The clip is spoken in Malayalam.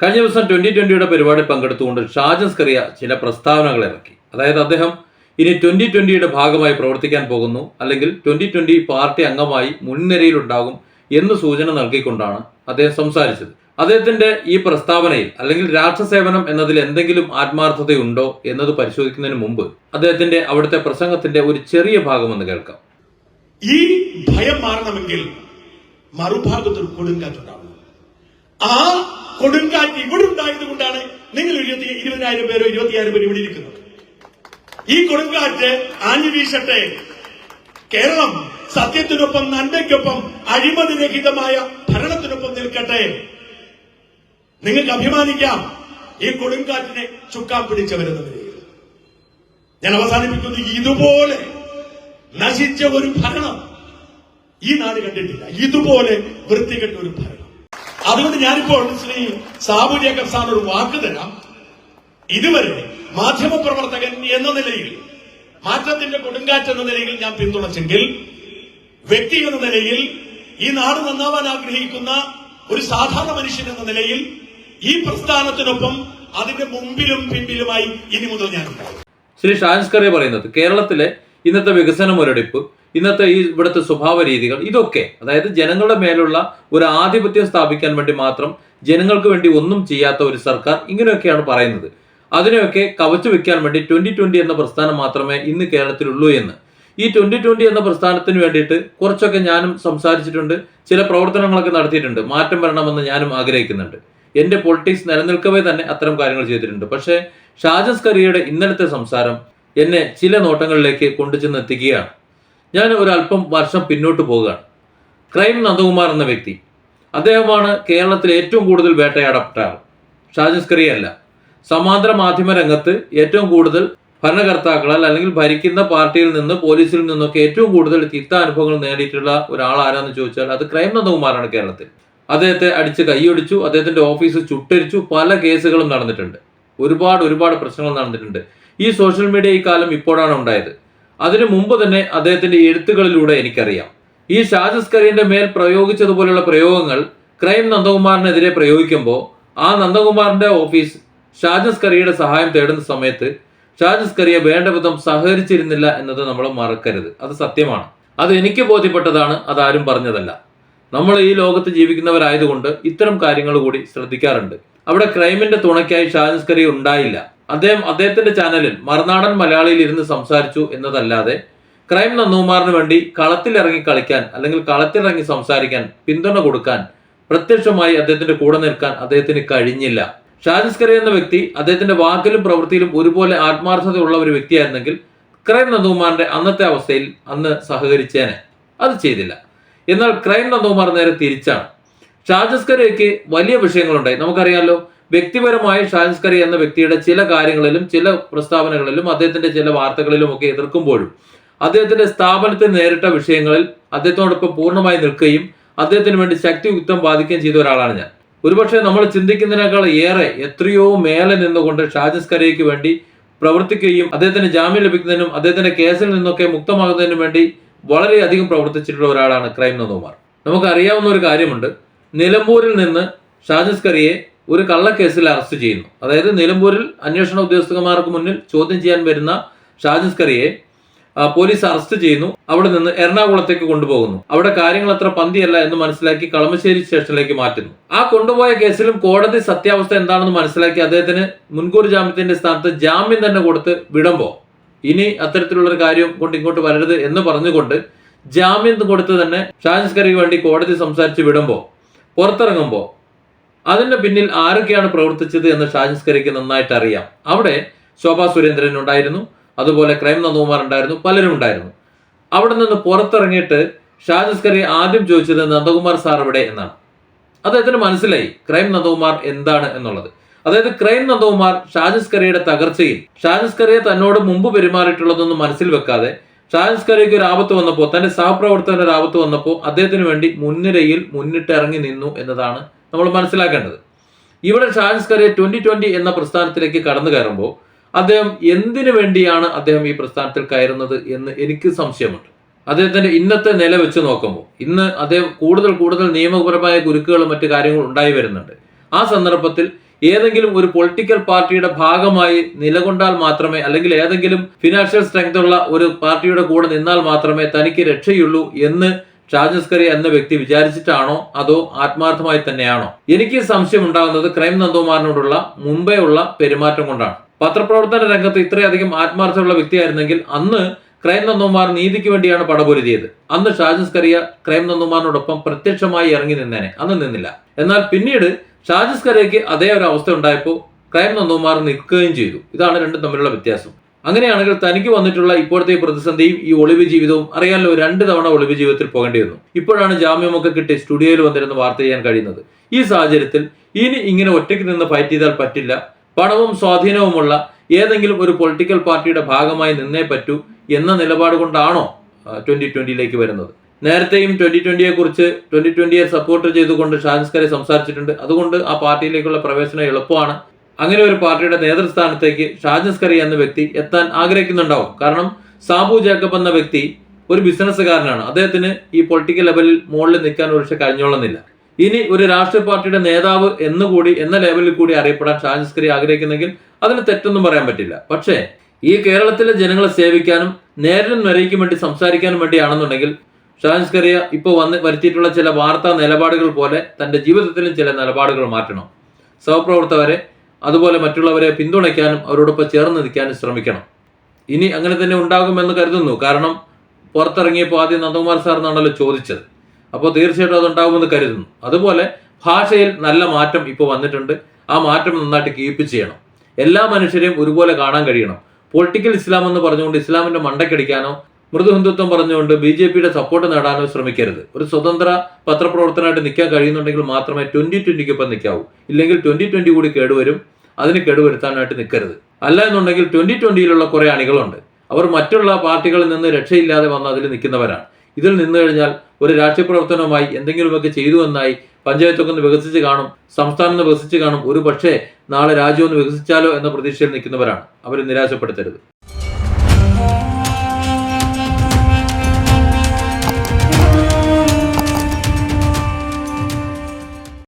കഴിഞ്ഞ ദിവസം ട്വന്റി ട്വന്റിയുടെ പരിപാടി പങ്കെടുത്തുകൊണ്ട് ഷാജൻ സ്കറിയ ചില പ്രസ്താവനകൾ ഇറക്കി. അതായത് അദ്ദേഹം ഇനി ട്വന്റി ട്വന്റിയുടെ ഭാഗമായി പ്രവർത്തിക്കാൻ പോകുന്നു അല്ലെങ്കിൽ ട്വന്റി ട്വന്റി പാർട്ടി അംഗമായി മുൻനിരയിലുണ്ടാകും എന്ന് സൂചന നൽകിക്കൊണ്ടാണ് അദ്ദേഹം സംസാരിച്ചത്. അദ്ദേഹത്തിന്റെ ഈ പ്രസ്താവനയിൽ അല്ലെങ്കിൽ രാഷ്ട്രസേവനം എന്നതിൽ എന്തെങ്കിലും ആത്മാർത്ഥതയുണ്ടോ എന്നത് പരിശോധിക്കുന്നതിന് മുമ്പ് അദ്ദേഹത്തിന്റെ അവിടുത്തെ പ്രസംഗത്തിന്റെ ഒരു ചെറിയ ഭാഗം ഒന്ന് കേൾക്കാം. ഈ ഭയം മാറണമെങ്കിൽ മറുഭാഗത്തൊരു കൊടുങ്കാറ്റുണ്ടാവണം ആ കൊടുങ്കാറ്റ് ഇവിടെ ഉണ്ടായത് കൊണ്ടാണ് നിങ്ങൾ ഇരുപത്തി ഇരുപതിനായിരം പേരോ ഇരുപത്തിയായിരം പേരോ ഇവിടെ ഇരിക്കുന്നത്. ഈ കൊടുങ്കാറ്റ് ആഞ്ഞു വീശട്ടെ. കേരളം സത്യത്തിനൊപ്പം നന്മയ്ക്കൊപ്പം അഴിമതിരഹിതമായ ഭരണത്തിനൊപ്പം നിൽക്കട്ടെ. നിങ്ങൾക്ക് അഭിമാനിക്കാം ഈ കൊടുങ്കാറ്റിനെ ചുക്കാൻ പിടിച്ചവരെന്ന നിലയിൽ. ഞാൻ അവസാനിപ്പിക്കുന്നത് ഇതുപോലെ നശിച്ച ഒരു ഭരണം ഈ നാട് കണ്ടിട്ടില്ല. ഇതുപോലെ വൃത്തികെട്ട ഒരു ഭരണം. അതുകൊണ്ട് ഞാനിപ്പോൾ ശ്രീ സാബു ജേക്കബ് സാറിനോട് വാക്ക് തരാം. ഇതുവരെ മാധ്യമപ്രവർത്തകൻ എന്ന നിലയിൽ മാറ്റത്തിന്റെ കൊടുങ്കാറ്റ് എന്ന നിലയിൽ ഞാൻ പിന്തുണച്ചെങ്കിൽ വ്യക്തി എന്ന നിലയിൽ ഈ നാട് നന്നാവാൻ ആഗ്രഹിക്കുന്ന ഒരു സാധാരണ മനുഷ്യൻ എന്ന നിലയിൽ ഈ പ്രസ്ഥാനത്തിനൊപ്പം അതിന്റെ മുമ്പിലും പിമ്പിലുമായി ഇനി മുതൽ ഞാൻ ശ്രീ ഷാൻസ്കറിയ പറയുന്നത് കേരളത്തിലെ ഇന്നത്തെ വികസന മുരടിപ്പ് ഇന്നത്തെ ഈ ഇവിടുത്തെ സ്വഭാവ രീതികൾ ഇതൊക്കെ അതായത് ജനങ്ങളുടെ മേലുള്ള ഒരു ആധിപത്യം സ്ഥാപിക്കാൻ വേണ്ടി മാത്രം ജനങ്ങൾക്ക് വേണ്ടി ഒന്നും ചെയ്യാത്ത ഒരു സർക്കാർ ഇങ്ങനെയൊക്കെയാണ് പറയുന്നത്. അതിനെയൊക്കെ കവച്ചു വെക്കാൻ വേണ്ടി ട്വന്റി ട്വന്റി എന്ന പ്രസ്ഥാനം മാത്രമേ ഇന്ന് കേരളത്തിലുള്ളൂ എന്ന്. ഈ ട്വന്റി ട്വന്റി എന്ന പ്രസ്ഥാനത്തിന് വേണ്ടിയിട്ട് കുറച്ചൊക്കെ ഞാനും സംസാരിച്ചിട്ടുണ്ട് ചില പ്രവർത്തനങ്ങളൊക്കെ നടത്തിയിട്ടുണ്ട് മാറ്റം വരണമെന്ന് ഞാനും ആഗ്രഹിക്കുന്നുണ്ട്. എന്റെ പൊളിറ്റിക്സ് നിലനിൽക്കവേ തന്നെ അത്തരം കാര്യങ്ങൾ ചെയ്തിട്ടുണ്ട്. പക്ഷേ ഷാജസ് കരിയുടെ ഇന്നലത്തെ സംസാരം എന്നെ ചില നോട്ടങ്ങളിലേക്ക് കൊണ്ടുചെന്ന് എത്തിക്കുകയാണ് ഞാൻ ഒരല്പം വർഷം പിന്നോട്ട് പോവുകയാണ്. ക്രൈം നന്ദകുമാർ എന്ന വ്യക്തി. അദ്ദേഹമാണ് കേരളത്തിൽ ഏറ്റവും കൂടുതൽ വേട്ടയാടപ്പെട്ട ആൾ ഷാജിസ്കറി അല്ല. സമാന്തര മാധ്യമ രംഗത്ത് ഏറ്റവും കൂടുതൽ ഭരണകർത്താക്കളാൽ അല്ലെങ്കിൽ ഭരിക്കുന്ന പാർട്ടിയിൽ നിന്ന് പോലീസിൽ നിന്നൊക്കെ ഏറ്റവും കൂടുതൽ തിക്ത അനുഭവങ്ങൾ നേടിയിട്ടുള്ള ഒരാൾ ആരാന്ന് ചോദിച്ചാൽ അത് ക്രൈം നന്ദകുമാറാണ് കേരളത്തിൽ. അദ്ദേഹത്തെ അടിച്ച് കൈയൊടിച്ചു അദ്ദേഹത്തിന്റെ ഓഫീസ് ചുട്ടരിച്ചു പല കേസുകളും നടന്നിട്ടുണ്ട്. ഒരുപാട് ഒരുപാട് പ്രശ്നങ്ങൾ നടന്നിട്ടുണ്ട്. ഈ സോഷ്യൽ മീഡിയ ഈ കാലം ഇപ്പോഴാണ് ഉണ്ടായത്. അതിനു മുമ്പ് തന്നെ അദ്ദേഹത്തിന്റെ എഴുത്തുകളിലൂടെ എനിക്കറിയാം. ഈ ഷാജസ് കരീന്റെ മേൽ പ്രയോഗിച്ചതുപോലുള്ള പ്രയോഗങ്ങൾ ക്രൈം നന്ദകുമാറിനെതിരെ പ്രയോഗിക്കുമ്പോൾ ആ നന്ദകുമാറിന്റെ ഓഫീസ് ഷാജസ് കറിയുടെ സഹായം തേടുന്ന സമയത്ത് ഷാജസ് കറിയെ വേണ്ട വിധം സഹകരിച്ചിരുന്നില്ല എന്നത് നമ്മൾ മറക്കരുത്. അത് സത്യമാണ്. അത് എനിക്ക് ബോധ്യപ്പെട്ടതാണ് അതാരും പറഞ്ഞതല്ല. നമ്മൾ ഈ ലോകത്ത് ജീവിക്കുന്നവരായതുകൊണ്ട് ഇത്തരം കാര്യങ്ങൾ കൂടി ശ്രദ്ധിക്കാറുണ്ട്. അവിടെ ക്രൈമിന്റെ തുണയ്ക്കായി ഷാജസ് കറി ഉണ്ടായില്ല. അദ്ദേഹം അദ്ദേഹത്തിന്റെ ചാനലിൽ മറുനാടൻ മലയാളിയിൽ ഇരുന്ന് സംസാരിച്ചു എന്നതല്ലാതെ ക്രൈം നന്ദകുമാറിന് വേണ്ടി കളത്തിലിറങ്ങി കളിക്കാൻ അല്ലെങ്കിൽ കളത്തിലിറങ്ങി സംസാരിക്കാൻ പിന്തുണ കൊടുക്കാൻ പ്രത്യക്ഷമായി അദ്ദേഹത്തിന്റെ കൂടെ നിൽക്കാൻ അദ്ദേഹത്തിന് കഴിഞ്ഞില്ല. ഷാജിസ് കറി എന്ന വ്യക്തി അദ്ദേഹത്തിന്റെ വാക്കിലും പ്രവൃത്തിയിലും ഒരുപോലെ ആത്മാർത്ഥതയുള്ള ഒരു വ്യക്തിയായിരുന്നെങ്കിൽ ക്രൈം നന്ദുമാറിന്റെ അന്നത്തെ അവസ്ഥയിൽ അന്ന് സഹകരിച്ചേനെ. അത് ചെയ്തില്ല. എന്നാൽ ക്രൈം നന്ദുമാർ നേരെ തിരിച്ചാണ്. ഷാജസ്കരയ്ക്ക് വലിയ വിഷയങ്ങളുണ്ടായി. നമുക്കറിയാമല്ലോ വ്യക്തിപരമായി ഷാൻസ്കറി എന്ന വ്യക്തിയുടെ ചില കാര്യങ്ങളിലും ചില പ്രസ്താവനകളിലും അദ്ദേഹത്തിന്റെ ചില വാർത്തകളിലും ഒക്കെ എതിർക്കുമ്പോഴും അദ്ദേഹത്തിന്റെ സ്ഥാപനത്തെ നേരിട്ട വിഷയങ്ങളിൽ അദ്ദേഹത്തോടൊപ്പം പൂർണമായി നിൽക്കുകയും അദ്ദേഹത്തിന് വേണ്ടി ശക്തിയുക്തം ബാധിക്കുകയും ചെയ്ത ഒരാളാണ് ഞാൻ. ഒരുപക്ഷെ നമ്മൾ ചിന്തിക്കുന്നതിനേക്കാൾ ഏറെ എത്രയോ മേലെ നിന്നുകൊണ്ട് ഷാജസ് കരയ്ക്ക് വേണ്ടി പ്രവർത്തിക്കുകയും അദ്ദേഹത്തിന് ജാമ്യം ലഭിക്കുന്നതിനും അദ്ദേഹത്തിന്റെ കേസിൽ നിന്നൊക്കെ മുക്തമാകുന്നതിനും വേണ്ടി വളരെയധികം പ്രവർത്തിച്ചിട്ടുള്ള ഒരാളാണ് ക്രൈം നന്ദകുമാർ. നമുക്കറിയാവുന്ന ഒരു കാര്യമുണ്ട്. നിലമ്പൂരിൽ നിന്ന് ഷാജസ് കറിയെ ഒരു കള്ളക്കേസിൽ അറസ്റ്റ് ചെയ്യുന്നു. അതായത് നിലമ്പൂരിൽ അന്വേഷണ ഉദ്യോഗസ്ഥന്മാർക്ക് മുന്നിൽ ചോദ്യം ചെയ്യാൻ വരുന്ന ഷാജിസ്കറിയെ പോലീസ് അറസ്റ്റ് ചെയ്യുന്നു. അവിടെ നിന്ന് എറണാകുളത്തേക്ക് കൊണ്ടുപോകുന്നു. അവിടെ കാര്യങ്ങൾ അത്ര പന്തിയല്ല എന്ന് മനസ്സിലാക്കി കളമശ്ശേരി സ്റ്റേഷനിലേക്ക് മാറ്റുന്നു. ആ കൊണ്ടുപോയ കേസിലും കോടതി സത്യാവസ്ഥ എന്താണെന്ന് മനസ്സിലാക്കി അദ്ദേഹത്തിന് മുൻകൂർ ജാമ്യത്തിന്റെ സ്ഥാനത്ത് ജാമ്യം തന്നെ കൊടുത്ത് വിടുമ്പോ ഇനി അത്തരത്തിലുള്ള ഒരു കാര്യം കൊണ്ട് ഇങ്ങോട്ട് വരരുത് എന്ന് പറഞ്ഞുകൊണ്ട് ജാമ്യം കൊടുത്ത് തന്നെ ഷാജിസ്കറിക്ക് വേണ്ടി കോടതി സംസാരിച്ച് വിടുമ്പോ പുറത്തിറങ്ങുമ്പോൾ അതിന്റെ പിന്നിൽ ആരൊക്കെയാണ് പ്രവർത്തിച്ചത് എന്ന് ഷാജിസ്കരിക്ക് നന്നായിട്ട് അറിയാം. അവിടെ ശോഭാ സുരേന്ദ്രൻ ഉണ്ടായിരുന്നു അതുപോലെ ക്രൈം നന്ദകുമാർ ഉണ്ടായിരുന്നു പലരും ഉണ്ടായിരുന്നു. അവിടെ നിന്ന് പുറത്തിറങ്ങിയിട്ട് ഷാജിസ്കറി ആദ്യം ചോദിച്ചത് നന്ദകുമാർ സാർ എവിടെ എന്നാണ്. അദ്ദേഹത്തിന് മനസ്സിലായി? ക്രൈം നന്ദകുമാർ എന്താണ് എന്നുള്ളത്. അതായത് ക്രൈം നന്ദകുമാർ ഷാജിസ്കറിയുടെ തകർച്ചയിൽ ഷാജിസ്കറിയെ തന്നോട് മുമ്പ് പെരുമാറിയിട്ടുള്ളതൊന്നും മനസ്സിൽ വെക്കാതെ ഷാജിസ്കറിക്ക് ഒരു ആപത്ത് വന്നപ്പോൾ തന്റെ സഹപ്രവർത്തകന് ഒരു ആപത്ത് വന്നപ്പോൾ അദ്ദേഹത്തിന് വേണ്ടി മുൻനിരയിൽ മുന്നിട്ടിറങ്ങി നിന്നു എന്നതാണ് നമ്മൾ മനസ്സിലാക്കേണ്ടത്. ഇവിടെ ഷാജിസ് കരെ ട്വന്റി ട്വന്റി എന്ന പ്രസ്ഥാനത്തിലേക്ക് കടന്നു കയറുമ്പോൾ അദ്ദേഹം എന്തിനു വേണ്ടിയാണ് അദ്ദേഹം ഈ പ്രസ്ഥാനത്തിൽ കയറുന്നത് എന്ന് എനിക്ക് സംശയമുണ്ട്. അദ്ദേഹത്തിന്റെ ഇന്നത്തെ നില വെച്ച് നോക്കുമ്പോൾ ഇന്ന് അദ്ദേഹം കൂടുതൽ കൂടുതൽ നിയമപരമായ കുരുക്കുകളും മറ്റു കാര്യങ്ങളും ഉണ്ടായി വരുന്നുണ്ട്. ആ സന്ദർഭത്തിൽ ഏതെങ്കിലും ഒരു പൊളിറ്റിക്കൽ പാർട്ടിയുടെ ഭാഗമായി നിലകൊണ്ടാൽ മാത്രമേ അല്ലെങ്കിൽ ഏതെങ്കിലും ഫിനാൻഷ്യൽ സ്ട്രെങ്ത് ഉള്ള ഒരു പാർട്ടിയുടെ കൂടെ നിന്നാൽ മാത്രമേ തനിക്ക് രക്ഷയുള്ളൂ എന്ന് ഷാജസ്കറി എന്ന വ്യക്തി വിചാരിച്ചിട്ടാണോ അതോ ആത്മാർത്ഥമായി തന്നെയാണോ? എനിക്ക് സംശയം ഉണ്ടാകുന്നത് ക്രൈം നന്ദകുമാറിനോടുള്ള മുമ്പേ ഉള്ള പെരുമാറ്റം കൊണ്ടാണ്. പത്രപ്രവർത്തന രംഗത്ത് ഇത്രയധികം ആത്മാർത്ഥമുള്ള വ്യക്തിയായിരുന്നെങ്കിൽ അന്ന് ക്രൈം നന്ദകുമാർ നീതിക്ക് വേണ്ടിയാണ് പടപൊരുതിയത്. അന്ന് ഷാജസ് കറിയ ക്രൈം നന്ദകുമാറിനോടൊപ്പം പ്രത്യക്ഷമായി ഇറങ്ങി നിന്നേനെ. അന്ന് നിന്നില്ല. എന്നാൽ പിന്നീട് ഷാജസ് കറിയയ്ക്ക് അതേ ഒരു അവസ്ഥ ഉണ്ടായപ്പോൾ ക്രൈം നന്ദകുമാർ നിൽക്കുകയും ചെയ്തു. ഇതാണ് രണ്ടും തമ്മിലുള്ള വ്യത്യാസം. അങ്ങനെയാണെങ്കിൽ തനിക്ക് വന്നിട്ടുള്ള ഇപ്പോഴത്തെ പ്രതിസന്ധിയും ഈ ഒളിവ് ജീവിതവും അറിയാമല്ലോ രണ്ട് തവണ ഒളിവ് ജീവിതത്തിൽ പോകേണ്ടി വന്നു. ഇപ്പോഴാണ് ജാമ്യമൊക്കെ കിട്ടി സ്റ്റുഡിയോയിൽ വന്നിരുന്ന് വാർത്ത ചെയ്യാൻ കഴിയുന്നത്. ഈ സാഹചര്യത്തിൽ ഇനി ഇങ്ങനെ ഒറ്റയ്ക്ക് നിന്ന് ഫൈറ്റ് ചെയ്താൽ പറ്റില്ല. പണവും സ്വാധീനവുമുള്ള ഏതെങ്കിലും ഒരു പൊളിറ്റിക്കൽ പാർട്ടിയുടെ ഭാഗമായി നിന്നേ പറ്റൂ എന്ന നിലപാട് കൊണ്ടാണോ ട്വന്റി ട്വന്റിയിലേക്ക് വരുന്നത്. നേരത്തെയും ട്വന്റി ട്വന്റിയെ കുറിച്ച് ട്വന്റി ട്വന്റിയെ സപ്പോർട്ട് ചെയ്തുകൊണ്ട് ഷാൻസ്കരെ സംസാരിച്ചിട്ടുണ്ട്. അതുകൊണ്ട് ആ പാർട്ടിയിലേക്കുള്ള പ്രവേശനം എളുപ്പമാണ്. അങ്ങനെ ഒരു പാർട്ടിയുടെ നേതൃസ്ഥാനത്തേക്ക് ഷാജസ്കറി എന്ന വ്യക്തി എത്താൻ ആഗ്രഹിക്കുന്നുണ്ടാവും. കാരണം സാബു ജേക്കബ് എന്ന വ്യക്തി ഒരു ബിസിനസ്സുകാരനാണ്. അദ്ദേഹത്തിന് ഈ പൊളിറ്റിക്കൽ ലെവലിൽ മുകളിൽ നിൽക്കാൻ ഒരുപക്ഷെ കഴിഞ്ഞോളുന്നില്ല. ഇനി ഒരു രാഷ്ട്രീയ പാർട്ടിയുടെ നേതാവ് എന്നുകൂടി എന്ന ലെവലിൽ കൂടി അറിയപ്പെടാൻ ഷാജസ്കറി ആഗ്രഹിക്കുന്നെങ്കിൽ അതിന് തെറ്റൊന്നും പറയാൻ പറ്റില്ല. പക്ഷേ ഈ കേരളത്തിലെ ജനങ്ങളെ സേവിക്കാനും നേരിനും നിരയ്ക്കും വേണ്ടി സംസാരിക്കാനും വേണ്ടിയാണെന്നുണ്ടെങ്കിൽ ഷാജസ്കറിയ ഇപ്പോൾ വന്ന് വരുത്തിയിട്ടുള്ള ചില വാർത്താ നിലപാടുകൾ പോലെ തന്റെ ജീവിതത്തിലും ചില നിലപാടുകൾ മാറ്റണം. സഹപ്രവർത്തകരെ അതുപോലെ മറ്റുള്ളവരെ പിന്തുണയ്ക്കാനും അവരോടൊപ്പം ചേർന്ന് നിൽക്കാനും ശ്രമിക്കണം. ഇനി അങ്ങനെ തന്നെ ഉണ്ടാകുമെന്ന് കരുതുന്നു. കാരണം പുറത്തിറങ്ങിയപ്പോൾ ആദ്യം നന്ദകുമാർ സാർ എന്നാണല്ലോ ചോദിച്ചത്. അപ്പോൾ തീർച്ചയായിട്ടും അതുണ്ടാകുമെന്ന് കരുതുന്നു. അതുപോലെ ഭാഷയിൽ നല്ല മാറ്റം ഇപ്പോൾ വന്നിട്ടുണ്ട്. ആ മാറ്റം നന്നായിട്ട് കീപ്പ് ചെയ്യണം. എല്ലാ മനുഷ്യരെയും ഒരുപോലെ കാണാൻ കഴിയണം. പൊളിറ്റിക്കൽ ഇസ്ലാം എന്ന് പറഞ്ഞുകൊണ്ട് ഇസ്ലാമിന്റെ മണ്ടക്കടിക്കാനോ മൃദു ഹിന്ദുത്വം പറഞ്ഞുകൊണ്ട് ബി ജെ പിയുടെ സപ്പോർട്ട് നേടാനോ ശ്രമിക്കരുത്. ഒരു സ്വതന്ത്ര പത്രപ്രവർത്തനമായിട്ട് നിൽക്കാൻ കഴിയുന്നുണ്ടെങ്കിൽ മാത്രമേ ട്വന്റി ട്വന്റിക്കൊപ്പം നിൽക്കാവൂ. ഇല്ലെങ്കിൽ ട്വന്റി ട്വന്റി കൂടി കേടുവരും അതിന് കേടുവരുത്താനായിട്ട് നിൽക്കരുത്. അല്ല എന്നുണ്ടെങ്കിൽ ട്വന്റി ട്വന്റിയിലുള്ള കുറെ അണികളുണ്ട്. അവർ മറ്റുള്ള പാർട്ടികളിൽ നിന്ന് രക്ഷയില്ലാതെ വന്ന് അതിൽ നിൽക്കുന്നവരാണ്. ഇതിൽ നിന്ന് കഴിഞ്ഞാൽ ഒരു രാഷ്ട്രീയ പ്രവർത്തനവുമായി എന്തെങ്കിലുമൊക്കെ ചെയ്തു എന്നായി പഞ്ചായത്തൊക്കെ ഒന്ന് വികസിച്ച് കാണും സംസ്ഥാനം ഒന്ന് വികസിച്ച് കാണും. ഒരു പക്ഷേ നാളെ രാജ്യം ഒന്ന് വികസിച്ചാലോ എന്ന പ്രതീക്ഷയിൽ നിൽക്കുന്നവരാണ്. അവർ നിരാശപ്പെടുത്തരുത്.